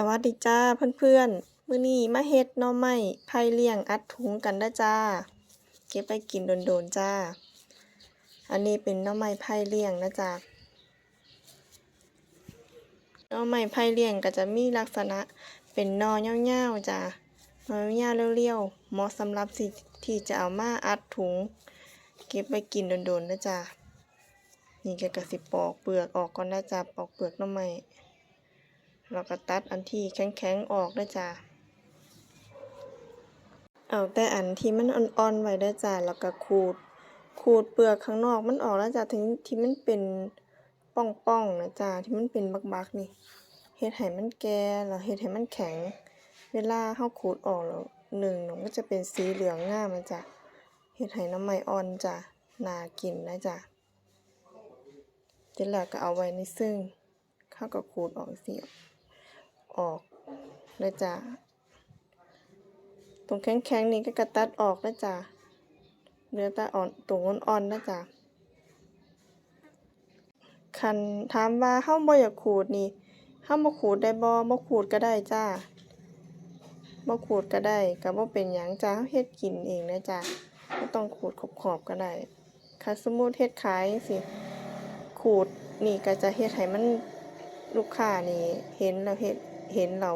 สวัสดีจ้าเพื่อนๆ มื้อนี้มาเฮ็ดหน่อไม้ไผ่เลี้ยงอัดถุงกันด้จ้า เก็บไปกินโดนๆจ้า อันนี้เป็นหน่อไม้ไผ่เลี้ยงนะจ้าหน่อไม้ไผ่เลี้ยงก็จะมีลักษณะเป็นหน่อยาวๆจ้าหน่อยาวเรียวๆเหมาะสำหรับสิที่จะเอามาอัดถุง เก็บไปกินโดนๆนะจ้านี่ก็กระสิปอกเปลือกออกก่อนนะจ้าปอกเปลือกหน่อไม้ เราก็ตัดอันที่แข็งๆออกได้จ้าเอาแต่อันที่มันอ่อนๆไว้ได้จ้าแล้วก็ขูด ขูดเปลือกข้างนอกมันออกแล้วจ้าถึงที่มันเป็นป่องๆนะจ้าที่มันเป็นบักๆนี่เฮ็ดให้มันแก่แล้วเฮ็ดให้มันแข็ง เวลาเฮาขูดออกแล้วหนึ่งมันก็จะเป็นสีเหลืองง่ามนะจ้าเฮ็ดให้น่อไม้อ่อนจ้าน่ากินนะจ้าเสร็จแล้วก็เอาไว้ในซึ่งเขาก็ขูดออกเสิ ออกเลยจ้ะตรงแข็งๆนี่ก็กระตัดออกนะจ้ะเนื้อตาอ่อนตรงอ่อนๆนะจ้ะคันถามว่าเฮาบ่อยากขูดนี่เฮาบ่ขูดได้บ่บ่ขูดก็ได้จ้าบ่ขูดก็ได้ก็บ่เป็นหยังจ้าเฮาเฮ็ดกินเองนะจ้ะบ่ต้องขูดขอบๆก็ได้คันสมมุติเฮ็ดขายจังซี่ขูดนี่ก็จะเฮ็ดให้มันลูกค้านี่เห็นแล้วเฮ็ด เห็นเรา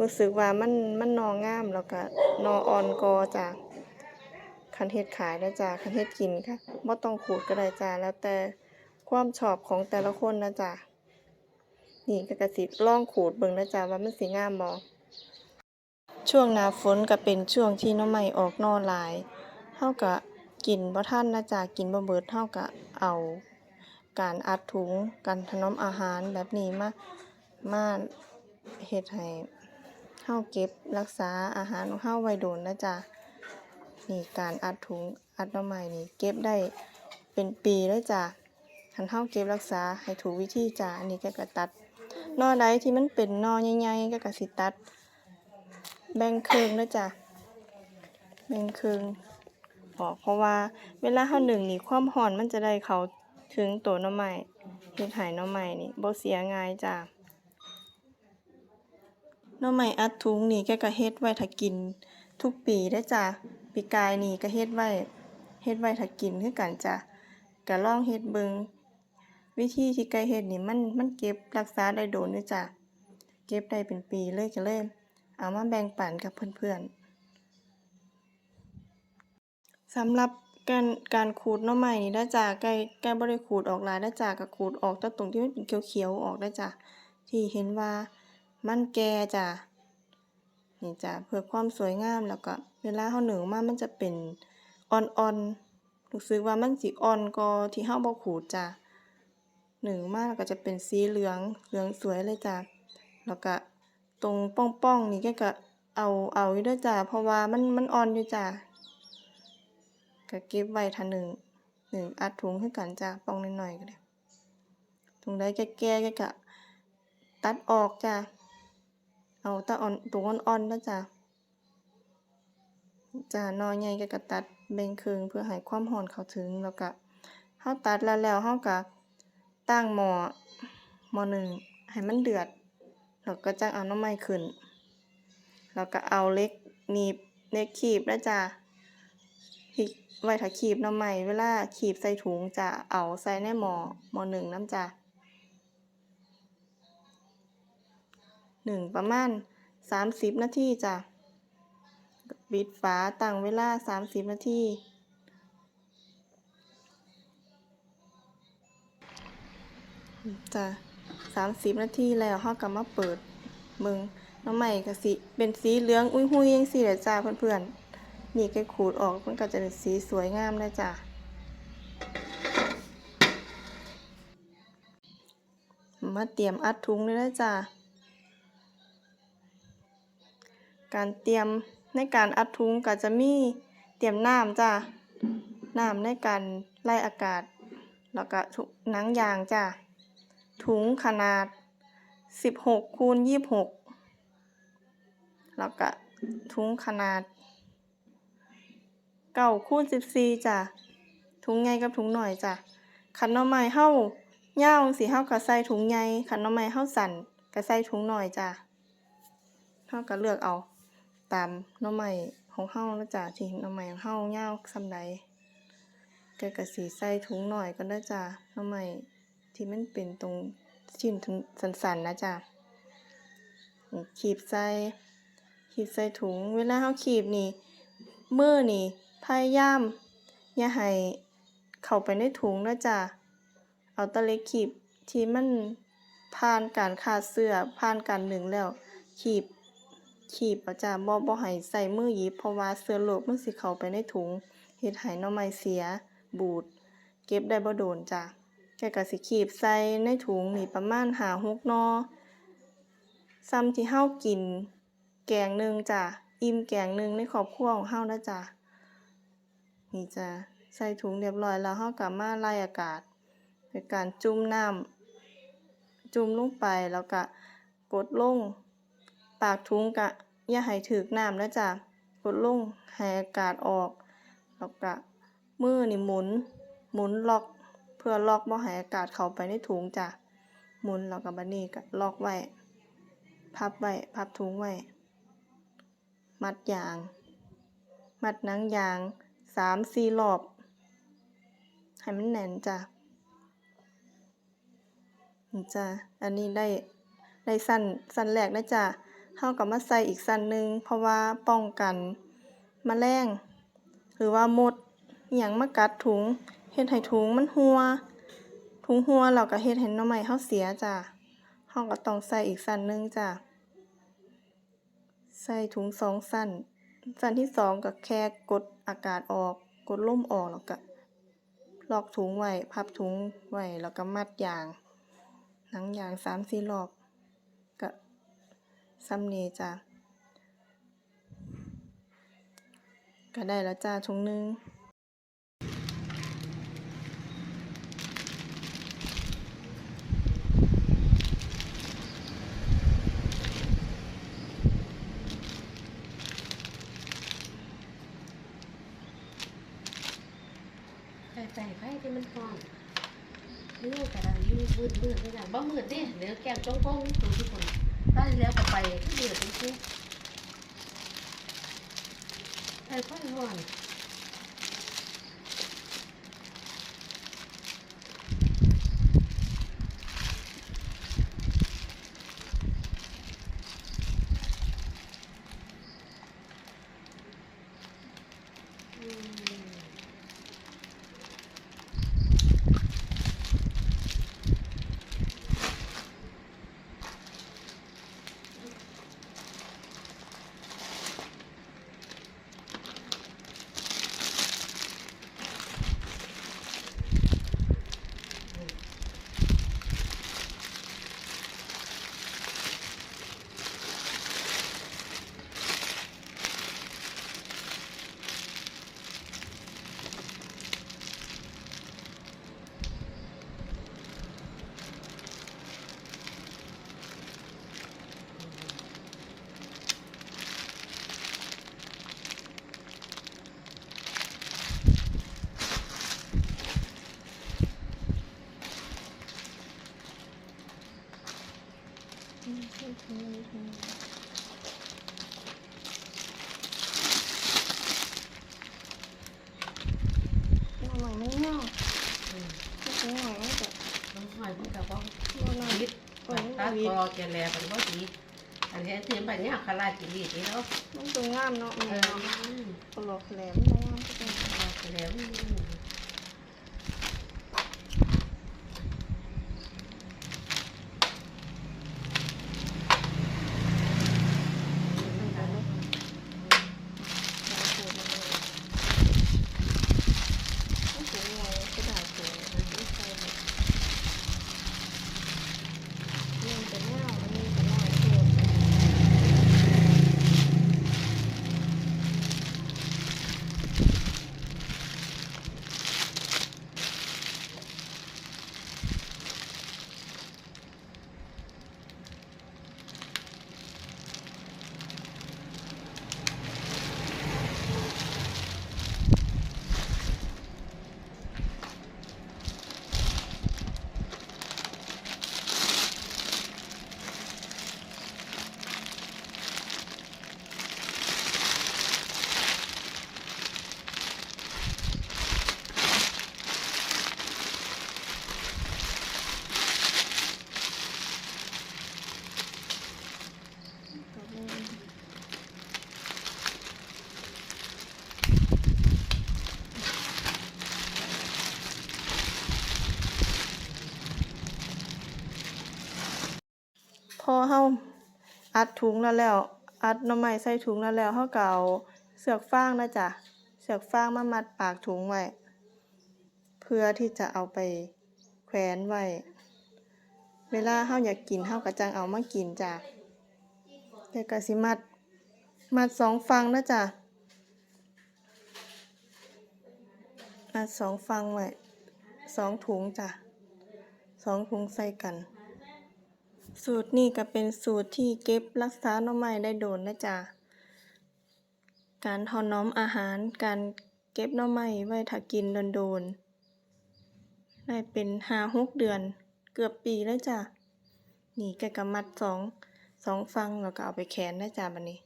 รู้สึกว่ามันมันนองามแล้วก็นออ่อนกอจ้ะคันเฮ็ดขายนะจ้ะคันเฮ็ดกินค่ะบ่ต้องขูดก็ได้จ้ะแล้วแต่ความชอบของแต่ละคนนะจ้ะนี่ก็กระสิลองขูดเบิ่งนะจ้ะว่ามันสิงามบ่ช่วงหน้าฝนก็เป็นช่วงที่หน่อไม้ออกนอหลายเฮาก็กินบ่ทันนะจ้ะกินบ่เบิดเฮาก็เอา การอัดถุงการถนอมอาหารแบบนี้มามา เฮ็ดให้เฮาเก็บรักษาอาหารของเฮาไว้โดนนะจ้ะนี่การอัดถุงอัดหน่อไม้นี่เก็บได้เป็นปีเลยจ้ะคันเฮาเก็บรักษาให้ถูกวิธีจ้ะอันนี้ก็ก็ตัดหน่อใดที่มันเป็นหน่อใหญ่ๆก็ก็สิตัด แบ่งครึ่งเด้อจ้ะแบ่งครึ่งออกเพราะว่าเวลาเฮาหนึ่งนี่ความร้อนมันจะได้เขาถึงตัวหน่อไม้เฮ็ดให้หน่อไม้นี่บ่เสียง่ายจ้ะ หน่อไม้อัดถุงนี่แกก็เฮ็ดไว้ถ้ากิน ทุกปีเด้จ้ะปีกายนี่ก็เฮ็ดไว้เฮ็ดไว้ถ้ากินคือกันจ้ะก็ลองเฮ็ดเบิงวิธีที่ไกเฮ็ดนี่มันมันเก็บรักษาได้โดนด้อจ้ะเก็บได้เป็นปีเลยก็เลยเอามาแบ่งปันกับเพื่อนๆสำหรับการการขูดหน่อไม้นี่เด้จ้ะไก่ไก่บ่ได้ขูดออกหลายเด้จ้ะก็ขูดออกแต่ตรงที่มันเป็นเขียวๆออกเด้จ้ะที่เห็นว่า มันแก่จ้ะนี่จ้ะเพื่อความสวยงามแล้วก็ เวลาเฮาหนึ่งออกมามันจะเป็นอ่อนๆรู้สึกว่ามันสิอ่อนกว่าที่เฮาบ่ขูดจ้ะหนึ่งมาแล้วก็จะเป็นสีเหลืองเหลืองสวยเลยจ้ะแล้วก็ตรงป่องๆนี่แกก็เอาเอาอยู่เด้อจ้ะเพราะว่ามันมันอ่อนอยู่จ้ะก็เก็บไว้ถ้าหนึ่งหนึ่งอัดถุงคือกันจ้ะป่องน้อยก็ได้ถุงใดแก่ๆก็ตัดออกจ้ะ เอาตาอ่อนตัวอ่อนๆนะจ้ะจ้ะนอใหญ่ก็ก็ตัดแบ่งครึ่งเพื่อให้ความร้อนเข้าถึงแล้วก็เฮาตัดแล้วแล้วเฮาก็ตั้งหม้อหม้อหนึ่งให้มันเดือดแล้วก็จังเอาน่อไม้ขึ้นแล้วก็เอาเล็กหนีบเล็กคีบนะจ้ะที่ไว้ถ้าคีบน่อไม้เวลาคีบใส่ถุงจะเอาใส่ในหม้อหม้อหนึ่งน้ำจ้ะ หนึ่งประมาณสามสิบนาทีจ้ะปิดฝาตั้งเวลาสามสิบนาทีจ้ะสามสิบนาทีแล้วเราก็มาเปิดเบิ่งหน่อไม้ก็สิเป็นสีเหลืองอุ้ยหุยจังซี่แหละจ้ะเพื่อนๆนี่แกขูดออกมันก็จะเป็นสีสวยงามนะจ้ะมาเตรียมอัดถุงเลยนะจ้ะ การเตรียมในการอัดถุงก็จะมีเตรียมน้ำจ้ะน้ำในการไล่อากาศ แล้วก็หนังยางจ้ะถุงขนาด 16คูณ26 แล้วก็ถุงขนาดเก้าคูณสิบสี่จ้ะถุงใหญ่กับถุงหน้อยจ้ะคันน่อไม้เฮายาวจั่งซี้เฮาก็ใส่ถุงใหญ่คันน่อไม้เฮาสั้นก็ใส่ถุงหน้อยจ้ะเฮาก็เลือกเอา ตามน่อไม้ของเฮานะจ้ะที่หน่อไม้ของเฮายาวส่ำใดก็ก็สิใส่ถุงหน้อยก่อนเด้จ้ะน่อไม้ที่มันเป็นตรงชิ้นถึงสั้นๆนะจ้ะนี่คีบใส่คีบใส่ถุง เวลาเฮาคีบนี่มือนี่พยายามอย่าให้เข้าไปในถุงเด้อจ้ะเอาตะเล็กคีบที่มันผ่านการคาดเสื้อผ่านการหนึ่งแล้วคีบ คีบเอาจ้ะบ่บ่ให้ใส่มือหยิบเพราะว่าเสื้อโลกมันสิเข้าไปในถุงเฮ็ดให้หน่อไม้เสีย บูด เก็บได้บ่โดนจ้ะแกก็สิคีบใส่ในถุงนี่ประมาณ5-6หนอซ้ำที่เฮากิน แกงหนึงจ้ะอิ่มแกงหนึงในครอบครัวของเฮานะจ้ะนี่จ้ะใส่ถุงเรียบร้อยแล้วเฮาก็มาไล่อากาศด้วยการจุ่มน้ำจุ่มลงไปแล้วก็กดลง ปากถุงก็อย่าให้ถึกน้ำนะจ้ะกดลงให้อากาศออกแล้วก็มือนี่หมุน หมุนล็อกเพื่อล็อกบ่ให้อากาศเข้าไปในถุงจ้ะหมุนแล้วก็บัดนี้ก็ล็อกไว้ พับไว้พับถุงไว้ มัดยาง มัดหนังยางสามสี่รอบ ให้มันแน่นจ้ะจ้ะอันนี้ได้ได้สั้นสั้นแรกนะจ้ะ เฮาก็มาใส่อีกสั้นหนึ่งเพราะว่าป้องกันมแมลงหรือว่ามดอิหยังมากัดถุงเฮ็ดให้ถุงมันหัว ถุงหัวแล้วก็เฮ็ดให้หน่อไม้เฮาเสียจ้ะเฮาก็ต้องใส่อีกสั้นหนึ่งจ้ะใส่ถุงสองสั้น สั้นที่สองก็แค่กดอากาศออก กดลมออกแล้วก็ล็อกถุงไว้ พับถุงไว้แล้วก็มัดยาง หนังยางสามสี่รอบ ซ้ำนี้จ้ะก็ได้แล้วจ้าถุงหนึงใส่ใส่ไฟที่มันร้อนเรื่องกระดาษยูมืดมืดเลยนะบ่มืดดิเหลือแก้มจ้องก้องดูทุกคน ถ้าแล้วก็ไปก็เดือดจริงๆใส่ไฟร้อน หน่อยไม่เงาอืมไม่ใหน่อยไม่แต่น้องหอยมันกับว่าเอาหน่อยตัดคอแกแลมันก็ดีอันนี้เทียมไปเนี่ยคาราจิลีนี่เนาะมันตรงงามเนาะเออเนาะอืมตลกแหลมตรงงามก็เป็นคาราแล้วอืม อเฮาอัดถุงแล้วแล้ว อัดน่อไม้ใส่ถุงแล้วแล้วเฮาก็เอาเสือกฟางนะจ๊ะเสือกฟางมามัดปากถุงไว้ เพื่อที่จะเอาไปแขวนไว้ เวลาเฮาอยากกินเฮาก็จังเอามากินจ้ะแกก็สิมัด มัดสองฟังนะจ๊ะมัดสองฟังไว้สองถุงจ้ะสองถุงใส่กัน สูตรนี้ก็เป็นสูตรที่เก็บรักษาหน่อไม้ได้โดนนะจ๊ะการถอนน้อมอาหาร การเก็บหน่อไม้ไว้ถ้ากินโดนๆได้เป็นห้าหกเดือน เกือบปีแล้วจ้ะนี่แกก็มัดสองสองฟังแล้วก็เอาไปแขนนะจ้ะบัดนี้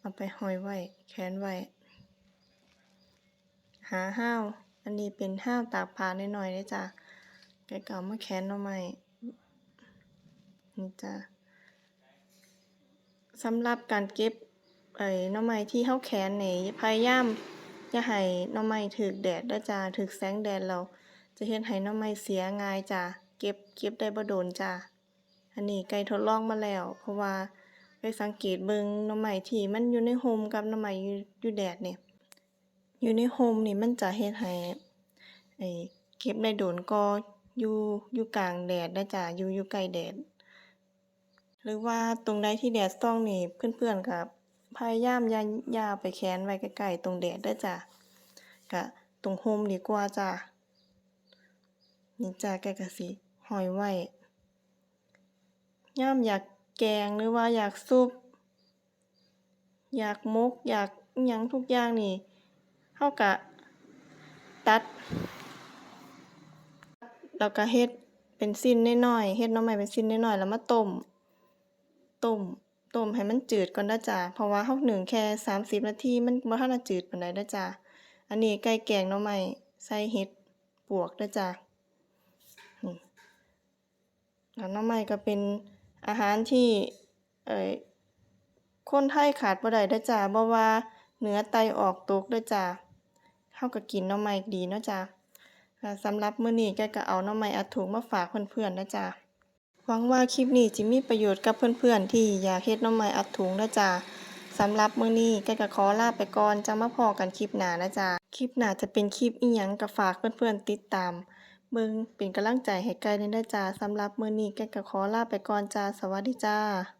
เอาไปห้อยไว้ แขนไว้ หาห้าว อันนี้เป็นห้าวตากผ้าหน่อยๆนะจ้ะแกก็เอามาแขนหน่อไม้ นี่จ้ะสำหรับการเก็บไอ้หน่อไม้ที่เฮาแขวนนี่พยายามอย่าให้น่อไม้ถึกแดดเด้จ้าถึกแสงแดดแล้วจะเฮ็ดให้หน่อไม้เสียง่ายจ้ะเก็บเก็บได้บ่โดนจ้ะอันนี้ไก่ทดลองมาแล้ว เพราะว่าไปสังเกตเบิงหน่อไม้ที่มันอยู่ในโฮมกับหน่อไม้อยู่แดดเนี่ยอยู่ในโฮมนี่มันจะเฮ็ดให้ไอ้เก็บได้โดนกว่าอยู่อยู่กลางแดดเด้จ้ะอยู่อยู่ใกลแดด หรือว่าตรงใดที่แดดส่องนี่เพื่อนๆก็พยายามย่าย่าไปแขนไว้ใกล้ๆตรงแดดเด้จ้ะก็ตรงโฮมดีกว่าจ้ะนี่จ้ะแกก็สิหอยไว้ยามอยากแกงหรือว่าอยากซุป อยากมก อยากยังทุกอย่างนี่เฮาก็ตัด แล้วก็เฮ็ดเป็นชิ้นน้อยๆเฮ็ดน่อไม้เป็นชิ้นน้อยๆแล้วมาต้ม ต้มต้มให้มันจืดก่อนเด้อจ้ะเพราะว่าเราหนึ่งแค่ 30 นาทีมันบ่ทันจืดปานใดเด้อจ้ะอันนี้ไก่แกงหน่อไม้ใส่เห็ดปวกเด้อจ้ะนี่แล้วหน่อไม้ก็เป็นอาหารที่เอ่อคนไทยขาดบ่ได้เด้อจ้ะบ่ว่าเนื้อใต้ออกตกเด้อจ้ะเราก็กินหน่อไม้ดีเนาะจ้ะสำหรับมื้อนี้แกก็เอาหน่อไม้อัดถุงมาฝากเพื่อนๆนะจ้ะ หวังว่าคลิปนี้จะมีประโยชน์กับเพื่อนๆ ที่อยากเฮ็ดน้ำไม้อัดถุงนะจ๊ะสำหรับมื้อนี้ก็กะขอลาไปก่อนจะมาพอกันคลิปหน้านะจ๊ะคลิปหน้าจะเป็นคลิปอีหยังก็ฝากเพื่อนๆติดตามเบิ่งเป็นกำลังใจให้ไกลด้วยนะจ๊ะสำหรับมื้อนี้ก็กะขอลาไปก่อนจ้าสวัสดีจ้า